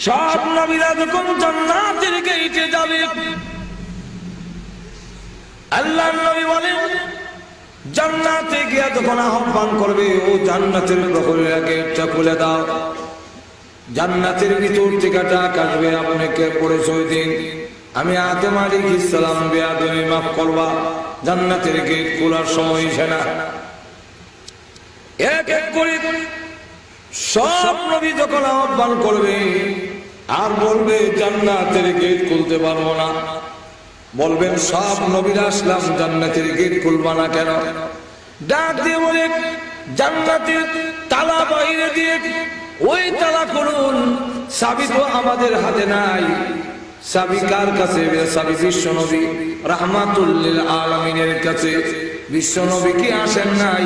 সব নবীরা যখন জান্নাতের গেইটে যাবে? আল্লাহ নবী বলেন, জান্নাতে গিয়া যখন আহ্বান করবে, ও জান্নাতের প্রহরীরা গেটটা খুলে দাও। জান্নাতের ভিতর থেকে ডাক আসবে, আপনি কে পরিচয় দিন? আমি আদম আলী ইসলাম বেয়াদমি মাফ করবা। জান্নাতের গেট খোলার সময় হইছে না। এক এক করে সব নবী যখন আহ্বান করবে আর বলবে, জান্নাতের গেট খুলতে পারব না। বলবেন, সব নবীরা আসলাম, জান্নাতের গেট খুলবা না কেন? ডাক দিয়ে বলে, জান্নাতের তালা বাইরে দিয়ে ওই তালা করুন চাবি তো আমাদের হাতে নাই। চাবি কার কাছে? চাবি বিশ্ব নবী রাহমাতুল্লিল আলমিনের কাছে। বিশ্ব নবী কি আসেন নাই?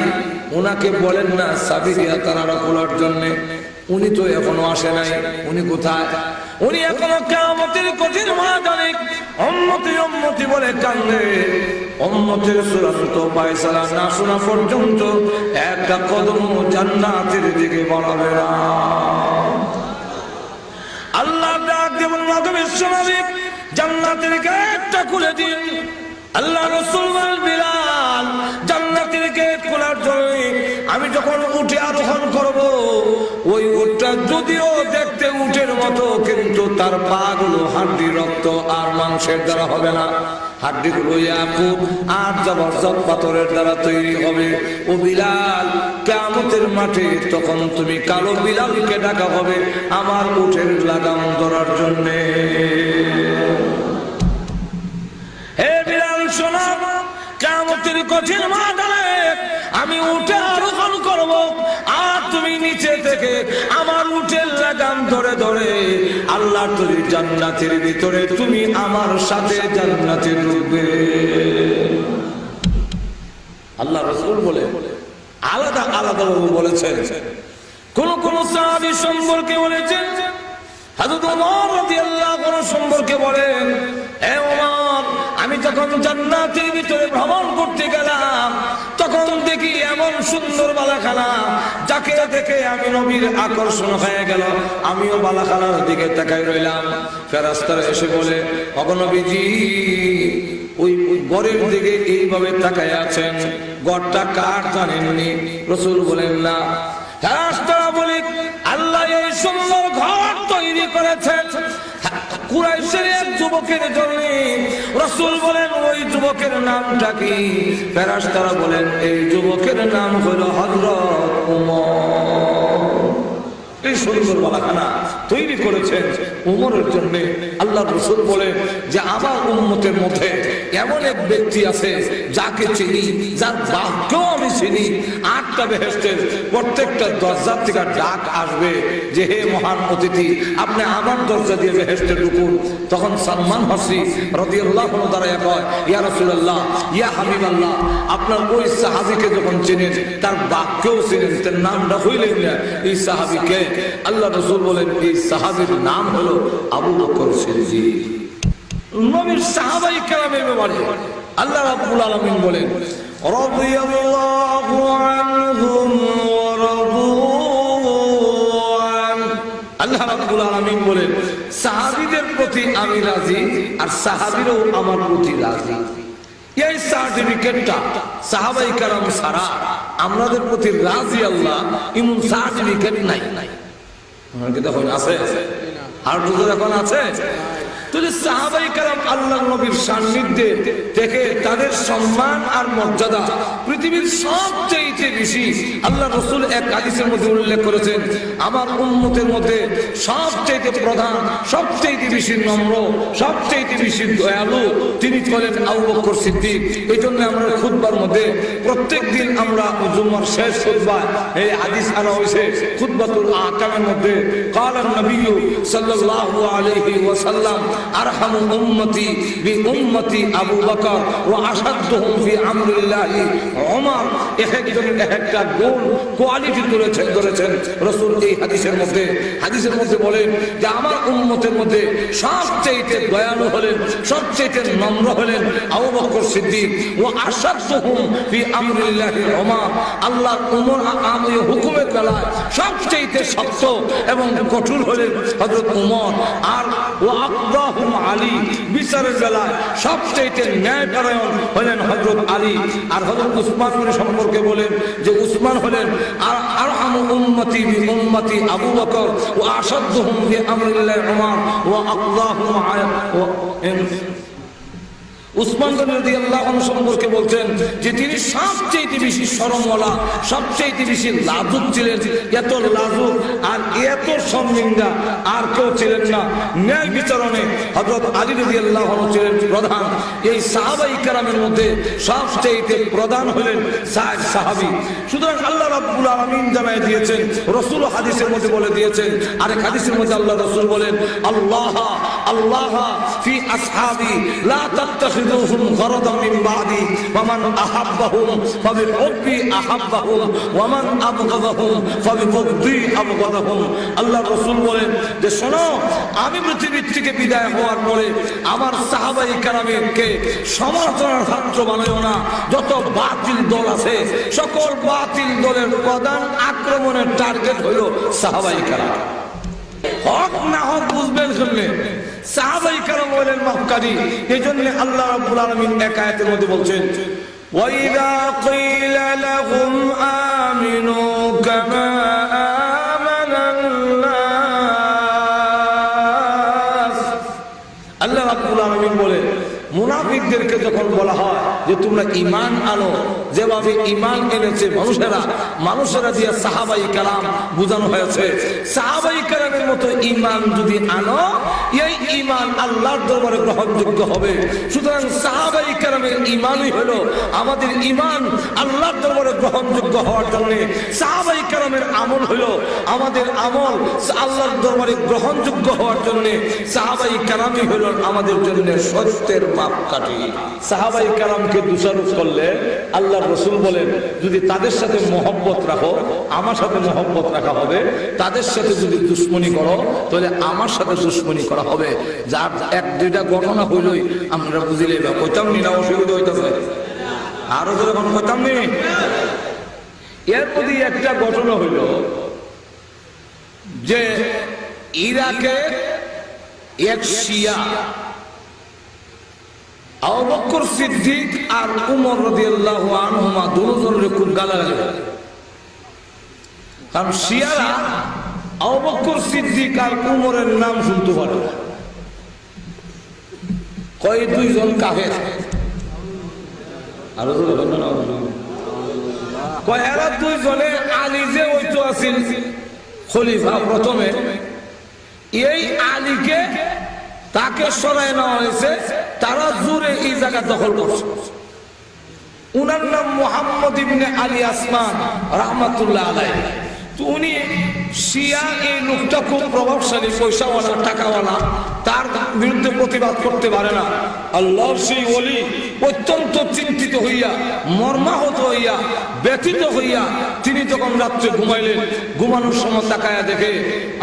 ওনাকে বলেন না চাবি দিয়া তারা খোলার জন্য। উনি তো এখনও আসে নাই। উনি কোথায়? উনি এখনও কেমতের কঠিন ময়দানে অম্মতি অম্মতি বলে কান্দে অম্মতের চূড়ান্ত পায়সালা না শোনা পর্যন্ত একটা কদম জান্নাতের দিকে বাড়াবে না। আল্লাহ ডাক দেবেন মাধব বিশ্বনবী, জান্নাতের গেটটা খুলে দিন। আল্লাহ রসুল বিলাল, জান্নাতের গেট খোলার জন্য আমি যখন উঠে আরোহণ করব, ওই উঠটা যদিও দেখতে উঠের মতো, কিন্তু তার পা গুলো হাড্ডি রক্ত আর মাংসের দ্বারা হবে না। হাড্ডি গুলো আর জবরদস্ত পাথরের দ্বারা তৈরি হবে। ও বিলাল কেমতের মাঠে তখন তুমি কালো বিলালকে ডাকা হবে আমার উঠের লাগাম ধরার জন্যে। তুমি জান্নাতের ভিতরে তুমি আমার সাথে জান্নাতে ঢুকবে। আল্লাহ রসুল বলে, আলাদা আলাদা ভাবে বলেছেন। কোন কোন সাহাবী সম্পর্কে বলেছেন। হাজরত ওমর রাদিয়াল্লাহু আনহু সম্পর্কে বলেন হে ওমর, আমি যখন জান্নাতের ভিতরে ভ্রমণ করতে গেলাম তখন দেখি এমন সুন্দর বালাখানা, যাকে দেখে আমি নবীর আকর্ষণ হয়ে গেল। আমিও বালাখানার দিকে তাকাই রইলাম। ফেরাস্তারা এসে বলে অগনবীজি ওই গড়ের দিকে এইভাবে তাকায় আছেন। গড়টা কার জানেননি? রসুল বলেন, না। ফেরাস্তারা বলে, আল্লাহ এই সুন্দর ঘর তৈরি করেছেন। কুরাইশের এক যুবকের জন্য রসুল বলেন, ওই যুবকের নামটা কি? ফেরাস্তারা বলেন, এই যুবকের নাম হলো হজরত উমর। এই সুন্দর বালাখানা তৈরি করেছেন। উমরের জন্য আল্লাহ রসুল বলে যে আমার উন্মতের মধ্যে এমন এক ব্যক্তি আছে যাকে চিনি, যার বাক্যও আমি চিনি। আটটা বেহেস্টের প্রত্যেকটা দরজার থেকে ডাক আসবে যে, হে মহান অতিথি, আপনি আমার দরজা দিয়ে বেহেস্টে ঢুকুন। তখন সালমান হসি রদিয়াল্লাহ দাঁড়ায় কয়, ইয়া রসুল্লাহ ইয়া হাবিব আল্লাহ আপনার ওই সাহাবিকে যখন চিনেন, তার বাক্যও চিনেন, তার নামটা হইলেন না। এই সাহাবিকে আল্লাহ রসুল বলেন, এই সাহাবির নাম হলো আবু বকর সিদ্দিক। নবীর সাহাবাই কেরামের ব্যাপারে আল্লাহ রাব্বুল আলামিন বলেন রাদিয়াল্লাহু আনহুম ওয়া রাদু আল্লাহ রাব্বুল আলামিন বলেন সাহাবীদের প্রতি আমি রাজি আর সাহাবীরাও আমার প্রতি রাজি। এই সার্টিফিকেটটা সাহাবাই কারাম সারা আমাদের প্রতি রাজি আল্লাহ এমন সার্টিফিকেট নাই। আমার কি তখন আছে? আর দুটো এখন আছে? সাহাবাই আল্লাহ নবীর তাদের সম্মান আর মর্যাদা পৃথিবীর সবচেয়ে আল্লাহ রসুল এক মধ্যে উল্লেখ করেছেন, আমার মধ্যে সবচেয়ে প্রধান সবচেয়ে নম্র সবচেয়ে দয়ালু তিনি বলেন আবু সিদ্দিক। এই জন্য আমরা খুদবার মধ্যে প্রত্যেক দিন আমরা জুম্মার শেষ খুদবা এই আদিস আনা হয়েছে খুদবাতুল আকামের মধ্যে। কালাম নবী সাল্লাহ আলহি ওয়াসাল্লাম আরহামু উম্মতি বি উম্মতি আবু বকর ওয়া আসাদ্দুহুম ফি আমরিল্লাহি। ওমর এক একটা গুণ কোয়ালিটি ধরেছেন ধরেছেন। রাসূল এই হাদিসের মধ্যে হাদিসের মধ্যে বলেন যে আমার উম্মতের মধ্যে সবচেয়ে দয়ালু হলেন সবচেয়ে নম্র হলেন আবু বকর সিদ্দিক। ও আসাদুহুম ফি আমরিল্লাহি ওমর। আল্লাহ উমর আমি হুকুমের বেলায় সবচেয়ে শক্ত এবং কঠোর হলেন হযরত উমর। আর ও আকরাহুম আলী, বিচারের বেলায় সবচেয়ে ন্যায়পরায়ণ হলেন হযরত আলী। আর হযরত উসমান সম্পর্কে বলেন যে উসমান হলেন আর আরহামু উম্মতি উম্মতি আবু বকর ও আসাদুহুম ফি আমরিল্লাহি ওমর ও আকরাহুম ও সম্পর্কে বলছেন যে তিনি সবচেয়ে সবচেয়ে এত লাজুক আর আর কেউ ন্যায় প্রধান। এই সাহাবাই মধ্যে সবচেয়ে প্রধান হলেন সাহেব সাহাবী। সুতরাং আল্লাহ রাব্বুল আলামিন জানায় দিয়েছেন, রাসূল হাদিসের মধ্যে বলে দিয়েছেন, আরেক হাদিসের মধ্যে আল্লাহ রাসূল বলেন, আল্লাহ আল্লাহ ফি লা তাত্তাখিযুহুম গরাদাম মিন বাদি ওয়ামান আহাব্বাহুম ফাবিহুব্বি আহাব্বাহুম ওয়ামান আবগাদাহুম ফাবিবুগদি আবগাদাহুম আল্লাহ রাসূল বলেন যে শোনো, আমি পৃথিবী থেকে বিদায় হওয়ার পরে আমার সাহাবাই কেরামকে সমালোচনার ছাত্র বানাইও না। যত বাতিল দল আছে, সকল বাতিল দলের প্রধান আক্রমণের টার্গেট হলো সাহাবাই কেরাম। হক না হক বুঝবেন শুনলে সাহাবাই কারণ বলেন মক্কারি এই জন্য আল্লাহ রাব্বুল আলামিন এক আয়াতের মধ্যে বলছেন وَإِذَا قِيلَ لَهُمْ آمِنُوا كَمَا آمَنَ মুনাফিকদেরকে যখন বলা হয় যে তোমরা ইমান আনো, যেভাবে ইমান এনেছে মানুষেরা মানুষেরা দিয়ে সাহাবাই কালাম বোঝানো হয়েছে, সাহাবাই কালামের মতো ইমান যদি আনো, এই ইমান আল্লাহর দরবারে গ্রহণযোগ্য হবে। সুতরাং সাহাবাই কালামের ইমানই হলো আমাদের ইমান আল্লাহর দরবারে গ্রহণযোগ্য হওয়ার জন্য। সাহাবাই কালামের আমল হলো আমাদের আমল আল্লাহর দরবারে গ্রহণযোগ্য হওয়ার জন্য। সাহাবাই কালামই হলো আমাদের জন্য সত্যের মাপকাঠি। সাহাবাই কালামকে দোষারোপ করলে আল্লাহ রসুল বলেন, যদি তাদের সাথে মহব্বত রাখো, আমার সাথে মহব্বত রাখা হবে। তাদের সাথে যদি দুশ্মনী করো, তাহলে আমার সাথে দুশ্মনী করা হবে। যার এক, দুইটা ঘটনা হইলই, আমরা বুঝিলে বা কইতাম নি না অসুবিধা হইতেছে। আরও ধরে কোনো কইতাম নি এর প্রতি একটা ঘটনা হইল যে ইরাকে এক শিয়া আবু বকর সিদ্দিক আর উমর রাদিয়াল্লাহু আনহুমা দুজনের খুব গালাগালি করে। কারণ শিয়ারা আবু বকর সিদ্দিক আর উমরের নাম শুনতে পারে। কয় দুইজন কাফের আরও কয় এরা দুইজনে আলী যে ওইতো আছিল খলিফা প্রথমে এই আলীকে তাকে সরাই নেওয়া হয়েছে তারা জুড়ে এই জায়গা দখল করছে। উনার নাম মোহাম্মদ ইবনে আলী আসমান, রহমাতুল্লাহ আলাই উনি এই প্রভাবশালী তার বিরুদ্ধে প্রতিবাদ করতে পারে না। বলি অত্যন্ত চিন্তিত হইয়া, মর্মাহত হইয়া, ব্যথিত হইয়া তিনি যখন রাত্রে ঘুমাইলেন, ঘুমানোর সময় তাকায়া দেখে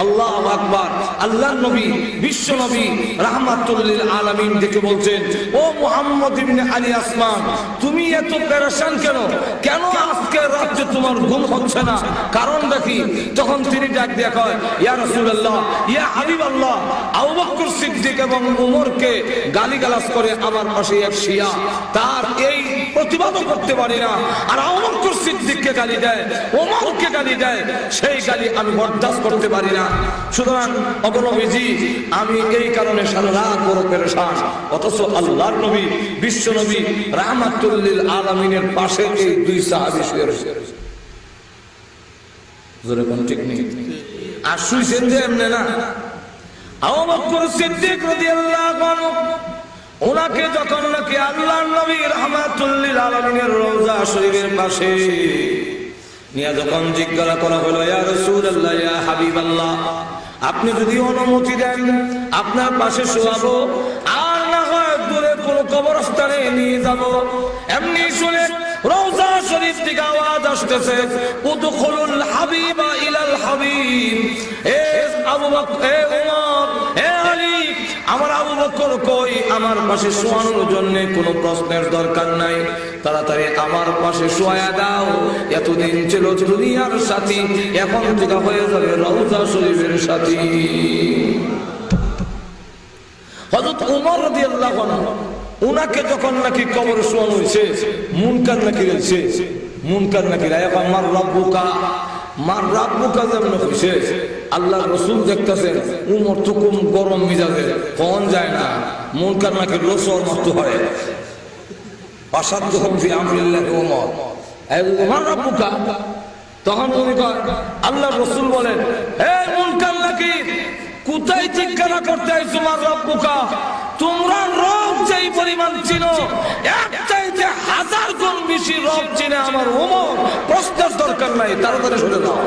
আল্লাহ আকবার আল্লাহ নবী, বিশ্ব নবী রাহমাতুল্লিল আলামিন দেখে বলছেন, ও মোহাম্মদ আলী আসমান, তুমি এত পেরেশান কেন? কেন আজকে রাত্রে তোমার ঘুম হচ্ছে না? কারণ দেখি তখন তিনি ডাক দিয়া কয়, ইয়া রাসূলুল্লাহ, ইয়া হাবিবাল্লাহ। আবু বকর সিদ্দিক এবং উমরকে গালিগালাজ করে আমার পাশে এক শিয়া তার এই প্রতিবাদও করতে পারি না। আর আবু বকর সিদ্দিককে গালি দেয় ওমরকে গালি দেয়, সেই গালি আমি বরদাস্ত করতে পারি না। সুতরাং অবনবীজি আমি এই কারণে সারা রাত বড় পেরেশান। অথচ আল্লাহর নবী, বিশ্ব নবী রাহমাতুল্লিল আলামিনের পাশে এই দুই সাহাবী শুয়ে রয়েছে। জোরে কোন ঠিক নেই আর শুইছেন যে এমনি না? আবু বকর সিদ্দিক রাদিয়াল্লাহু আনহু, ওনাকে যখন নাকি আল্লাহর নবী রাহমাতুল্লিল আলামিনের রওজা শরীফের পাশে নিয়ে যখন জিজ্ঞাসা করা হলো, ইয়া রাসূলুল্লাহ, ইয়া হাবিবাল্লাহ, আপনি যদি অনুমতি দেন, আপনার পাশে শোয়াবো, আর না হয় দূরে কোনো কবরস্থানে নিয়ে যাব। এমনি শুনে রওজা শরীফ থেকে আওয়াজ আসতেছে, উদখুলুল হাবিবা ইলাল হাবিব। এ আবু বকর এ উমর, এ আলী, আমার আবু বকর কই? আমার পাশে শোয়ানোর জন্য কোনো প্রশ্নের দরকার নাই। তাড়াতাড়ি আমার পাশে শোয়া দাও। এতদিন ছিল দুনিয়ার সাথী, এখন থেকে হয়ে যাবে রওজা শরীফের সাথী। হযরত উমর রাদিয়াল্লাহু আনহু উনাকে যখন নাকি কবর শোয়ানো হয়েছে, মুনকার নাকি রয়েছে, মুনকার নাকি রায় মার রব্বুকা মার রব্বুকা যেমন হয়েছে আল্লাহ রসুল দেখতেছেন, উমর তো কম গরম মিজাজে কন যায় না, মুনকার নাকি রসর মত হয়। অসাধ্য হমফি আমরিল্লাহ উমর। উমর রব্বুকা, তখন উনি কয় আল্লাহ রসুল বলেন, হে মুনকার নাকি, কোথায় জিজ্ঞাসা করতে আইছো মার রব্বুকা? তোমরা যেই পরিমাণ ছিল এক চাইতে হাজার গুণ বেশি রব চিনে আমার ওমর, প্রশ্নের দরকার নাই, তাড়াতাড়ি শুনে দাও।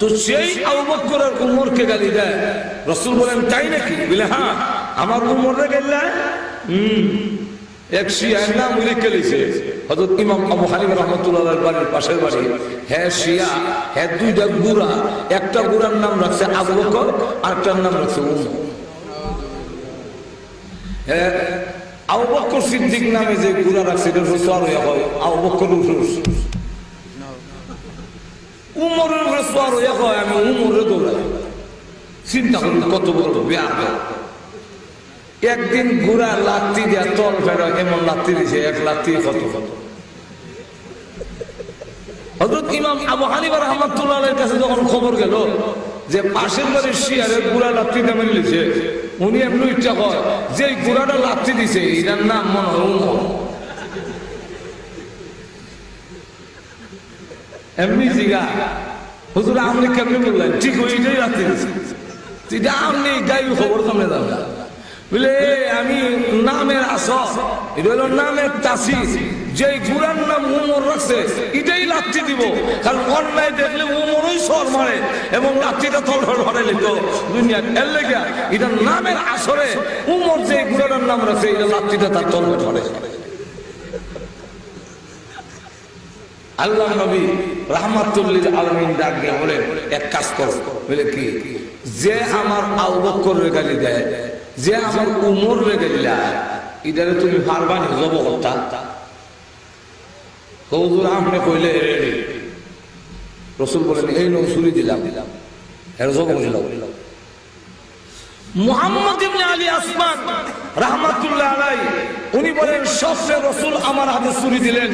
তো সেই আবু বকরের উমরকে গালি দেয়। রসুল বলেন, তাই নাকি? বলে হ্যাঁ আমার উমরে গেলে, হুম এক শিয়ার নাম উল্লেখ করেছে হযরত ইমাম আবু হানিফা রাহমাতুল্লাহর বাড়ির পাশের বাড়ি। হ্যাঁ শিয়া হ্যাঁ দুইটা গুড়া, একটা গুড়ার নাম রাখছে আবু বকর, আরেকটার নাম রাখছে উমর। হ্যাঁ আবু বকর সিদ্দিক নামে যে গুড়া রাখছে, এটা রসুল আবু বকর উমরের কয় আমি উমরে দৌড়াই। চিন্তা করুন কত বড় বেয়া একদিন ঘুরা লাত্তি দিয়া তল ফেরা এমন লাত্তি দিছে, এক লাত্তি কত? কত হজরত ইমাম আবু হানিফা রহমাতুল্লাহ কাছে যখন খবর গেল যে পাশের বাড়ির শিয়ারের গুড়া লাত্তি দামে নিয়েছে উনি এমনি ইচ্ছা কয় যে গুড়াটা লাত্তি দিছে, এটার নাম মনে হয় এমনি জিগা, হুজুর, আপনি কেমনি বললেন? ঠিক, ওইটাই রাত্রি এটা আপনি গাই খবর কমে যাবে বলে আমি নামের আস এটা হলো নামের তাসি যে গুড়ার নাম উমর রাখছে, এটাই লাত্তি দিব। কারণ অন্যায় দেখলে উমরই সর মারে এবং লাত্তিটা তল ধরে লিত দুনিয়া এর লেগে এটা নামের আসরে উমর যে গুড়াটার নাম রাখছে, এটা লাত্তিটা তার তল ধরে আল্লাহ নবী রাহমাতুল্লিল আলমিন ডাক দিয়ে বলেন এক কাজ কর। বলে কি? যে আমার আবু বকর রে গালি দেয় যে আমার উমর দেয় ইদারে তুমি পারবা নি জব হুজুর আপনি কইলে রসুল বলেন, এই সুরি দিলাম দিলাম। এর জব মুহাম্মদ ইবনে আলী আসমান রাহমাতুল্লাহ আলাই, উনি বলেন স্বপ্নে রসুল আমার হাতে ছুরি দিলেন।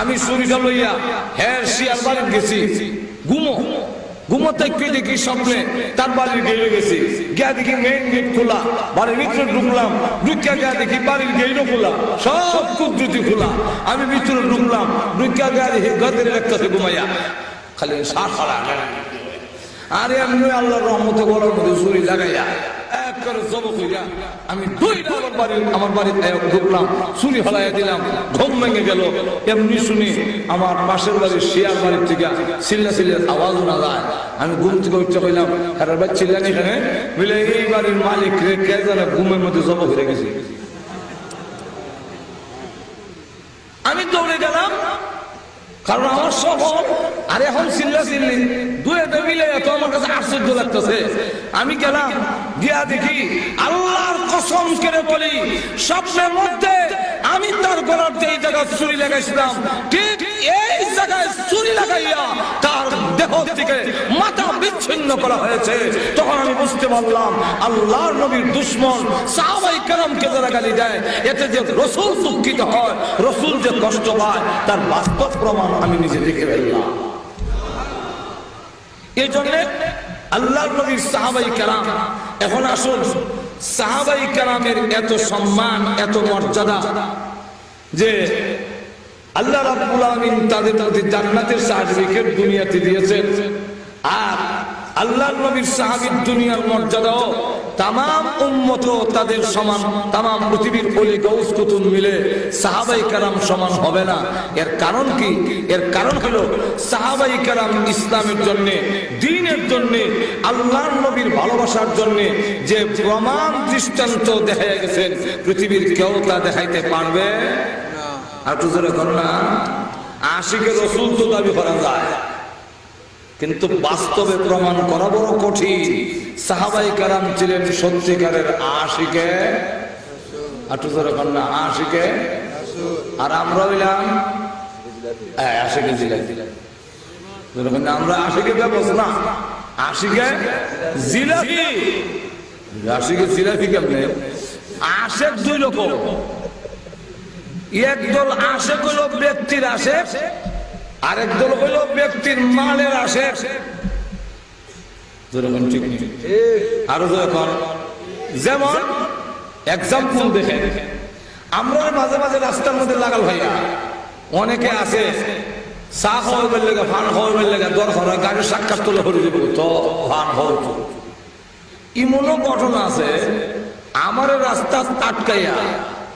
আমি ছুরিটা লইয়া হ্যাঁ শিয়ার বাড়ি গেছি। ঘুমো ঘুমো থেকে দেখি স্বপ্নে তার বাড়ির গেলে গেছি। গিয়া দেখি মেইন গেট খোলা। বাড়ির ভিতরে ঢুকলাম। ঢুকিয়া গিয়া দেখি বাড়ির গেটও খোলা। সব কুদ্রুতি খোলা। আমি ভিতরে ঢুকলাম। ঢুকিয়া গিয়া দেখি গদের একটাতে ঘুমাইয়া। খালি সার সারা আরে এমনি আল্লাহর রহমতে গলার মধ্যে ছুরি লাগাইয়া। করে জবক হইয়া আমি দুইটা আমার বাড়ি আমার বাড়ি ঢুকলাম, ছুরি হলাইয়া দিলাম, ঘুম ভেঙে গেল। এমনি শুনি আমার পাশের বাড়ির শিয়ার বাড়ির থেকে চিল্লা চিল্লার আওয়াজ না যায়। আমি ঘুম থেকে উঠতে কইলাম হ্যাঁ ভাই চিল্লান এখানে বলে, এই বাড়ির মালিক রে, কে জানে ঘুমের মধ্যে জবক হয়ে গেছি? আমি দৌড়ে গেলাম, কারণ আমার আর এখন চিল্লা চিল্লি দুয়েতে মিলে এত আমার কাছে আশ্চর্য লাগতেছে। আমি গেলাম, গিয়া দেখি আল্লাহর কসম করে বলি, স্বপ্নের মধ্যে আমি তার গলার এই জায়গায় চুরি লাগাইছিলাম, ঠিক এই জায়গায় চুরি লাগাইয়া তার দেহ থেকে মাথা বিচ্ছিন্ন করা হয়েছে। তখন আমি বুঝতে পারলাম, আল্লাহর নবীর দুশ্মন সাহাবাই কেরামকে যারা গালি দেয়, এতে যে রসুল দুঃখিত হয়, রসুল যে কষ্ট পায়, তার বাস্তব প্রমাণ আমি নিজে দেখে ফেললাম। এই জন্য আল্লাহ নবীর সাহাবাই কালাম এখন আসুন, সাহাবাই কালামের এত সম্মান, এত মর্যাদা যে আল্লাহ রাব্বুল আলামিন তাদের প্রতি জান্নাতের সার্টিফিকেট দুনিয়াতে দিয়েছেন। আর আল্লাহ নবীর সাহাবীর দুনিয়ার মর্যাদাও তাম উম্মত তাদের সমান তাম পৃথিবীর অলি গৌস কুতুব মিলে সাহাবাই কারাম সমান হবে না। এর কারণ কি? এর কারণ হলো সাহাবাই কারাম ইসলামের জন্যে, দিনের জন্যে, আল্লাহর নবীর ভালোবাসার জন্যে যে প্রমাণ দৃষ্টান্ত দেখা গেছেন, পৃথিবীর কেউ তা দেখাইতে পারবে? আর একটু জোরে না। আশিকে রসুল তো দাবি করা যায়। কিন্তু বাস্তবে প্রমাণ করা বড় কঠিন। সাহাবাই কারাম ছিলেন সত্যিকারের আশিকে। আটু ধরে কন্যা আশিকে। আর আমরা হইলাম আশিকে জিলাপি। আমরা আশিকে ব্যবস্থা, না, আশিকে জিলাপি। আশিকে জিলাপি কেমনে? আশেক দুই রকম একদল আশেক হইল ব্যক্তির আশেক, আরেক দল হইল ব্যক্তির মালের নেই। আরও যখন যেমন এক্সাম্পল দেখে আমরা মাঝে মাঝে রাস্তার মধ্যে লাগাল ভাইয়া অনেকে আছে, চা খাওয়াবার লেগে ফান খাওয়াবার লেগে দর করা গাড়ির সাক্ষাৎ তুলে করে দিব, তো ফান খাওয়ার ইমনও ঘটনা আছে, আমার রাস্তা আটকাইয়া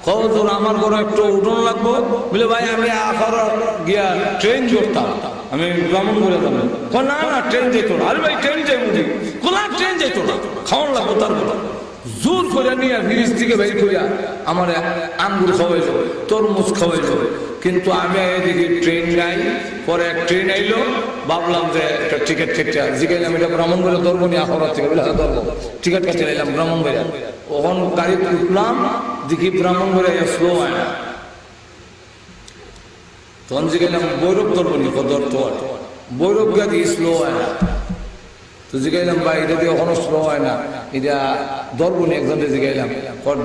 কও, তোর আমার ঘরে একটু উঠোন লাগবো? বলে, ভাই, আমি আবার গিয়া ট্রেন জড়তাম আমি ভ্রমণ করে যাব না না, ট্রেন যেত না। আরে ভাই, ট্রেন যাই বুঝি কোলা ট্রেন যেত না। খাওয়ান লাগবো তারপর জোর করে নিয়ে ব্রিজ থেকে বের করিয়া আমার আঙ্গুর খাওয়াইলো, তরমুজ খাওয়াইলো। কিন্তু আমি এদিকে ট্রেন নাই, পরে এক ট্রেন আইলো, ভাবলাম যে একটা টিকিট কেটে জিগাইলাম এটা ভ্রমণ করে ধরবো নি আখড়া থেকে? বলে হ্যাঁ ধরবো টিকিট কেটে নিলাম ভ্রমণ করে ওখান গাড়ি উঠলাম দেখি ভ্রমণ করে স্লো হয় না। তখন জিগাইলাম বৈরব ধরবো নি ধরতে হয়? বৈরব গাড়ি স্লো হয় না। তো জিগাইলাম ভাই, এটা দিয়ে এখনও স্লো হয় না। এটা ধরবো নি একজনে জিগাইলাম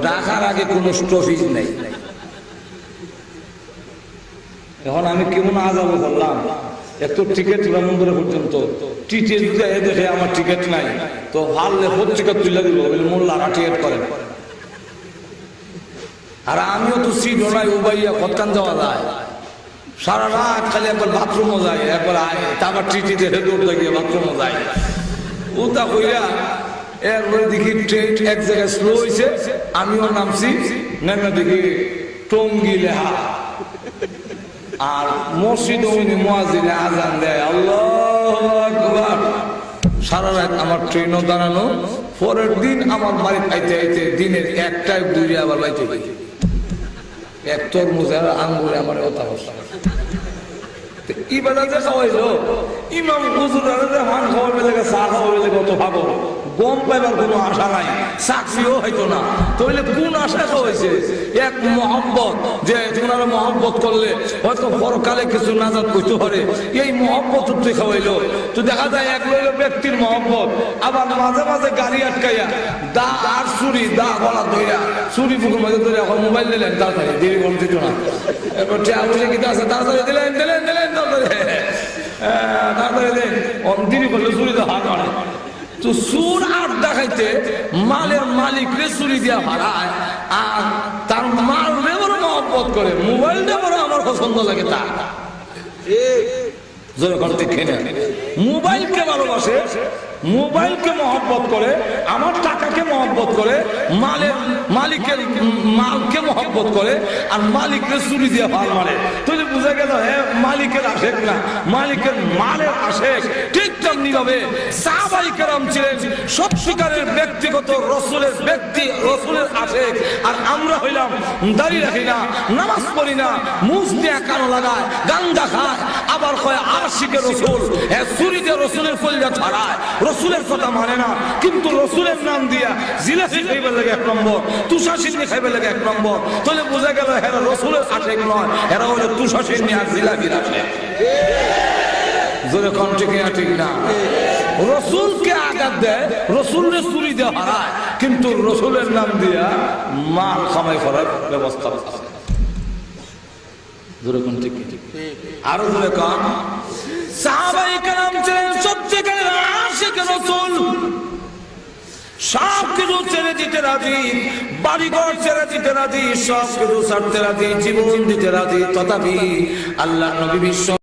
ডাকার আগে কোনো স্টপিজ নাই। এখন আমি কেমন আজাবো বললাম এত টিকিট রামন্দরে পর্যন্ত। টিকিট দেয় দেখে আমার টিকিট নাই। তো হারলে পত্রিকা তুলে দিল বলে মোল্লারা টিকিট করেন আর আমিও তো সিট নাই, উবাইয়া কত্তান যাওয়া যায়। সারা রাত খালি একবার বাথরুমও যায়, একবার আয়। তারপর টিটি দেখে দৌড় লাগিয়ে বাথরুমও যায়। ও তা কইরা এরপরে দেখি ট্রেন এক জায়গায় স্লো হয়েছে আমিও নামছি, নেমে দেখি টঙ্গি লেহা আর মসজিদ মুয়াজিনে আজান দেয়। আল্লাহ সারা রাত আমার ট্রেনও দাঁড়ানো। পরের দিন আমার বাড়ি আইতে আইতে দিনের একটাই বুঝে আবার বাইতে বাইতে এক তরমুজের আঙ্গুরে আমার কথা বসা ইবাদা যে খাওয়াইলো ইমাম হুজুর যে হান খাওয়াবে লেগে চা খাওয়াবে লেগে অত ভাবো গম পাইবার কোনো আশা নাই, চাকরিও হইতো না। তাহলে কোন আশা খাওয়াইছে এক মহব্বত, যে তোমরা মহব্বত করলে হয়তো পরকালে কিছু নাজাত করতে পারে। এই মহব্বত তুই খাওয়াইলো। তো দেখা যায় এক লইলো ব্যক্তির মহব্বত, আবার মাঝে মাঝে গাড়ি আটকাইয়া দা আর চুরি দা গলা ধইরা চুরি বুকের মাঝে ধরে এখন মোবাইল দিলেন তাড়াতাড়ি দেরি কম দিত না। এরপর টিয়া বুঝে কি আছে? তাড়াতাড়ি দিলেন দিলেন দিলেন তাড়াতাড়ি তাড়াতাড়ি দেন অন্তিরি করলে চুরি তো হাত মারে তো সুর আর দেখাইতে মালের মালিক রে চুরি দিয়া ভাড়ায় আর তার মাল রে বড় মহব্বত করে মোবাইল রে বড় আমার পছন্দ লাগে তার। জোরে করতে খেনে মোবাইলকে ভালোবাসে মোবাইলকে মহব্বত করে, আমার টাকাকে মহব্বত করে, মালের মালিকের মালকে মহব্বত করে, আর মালিককে চুরি দিয়ে ভালো মারে। তুই বুঝে গেল হ্যাঁ মালিকের আশেক না? মালিকের মালের আশেক ঠিক তেমনি ভাবে সাহাবাই কেরাম ছিলেন সত্যিকারের ব্যক্তিগত রসুলের ব্যক্তি, রসুলের আশেক আর আমরা হইলাম দাড়ি রাখি না, নামাজ পড়ি না, মুখ দিয়ে কানো লাগায়, গান্দা খায়, আবার কয় আশিকে রসুল। হ্যাঁ চুরিতে রসুলের কলিজা ছাড়ায়। রসুলের কথা মানে না। কিন্তু রসুলের নাম দিয়া জিলাসি খাইবে লাগে এক নম্বর তুষা সিন্নি খাইবে লাগে এক নম্বর। তাহলে বোঝা গেল এরা রসুলের আশেক নয় এরা হলো তুষা সিন্নি আর জিলাপির আশেক জোরে ঠিক না? রসুলকে আঘাত দেয়, রসুলের চুরি দেওয়া হারায়। কিন্তু রসুলের নাম দিয়া মাল কামাই করার ব্যবস্থা আরও জোরে কম ছিলেন সত্যিকারের আশিক রসুল সব ছেড়ে দিতে রাজি, বাড়িঘর ছেড়ে দিতে রাজি সব ছাড়তে রাজি, জীবন দিতে রাজি, তথাপি আল্লাহ নবী বিশ্ব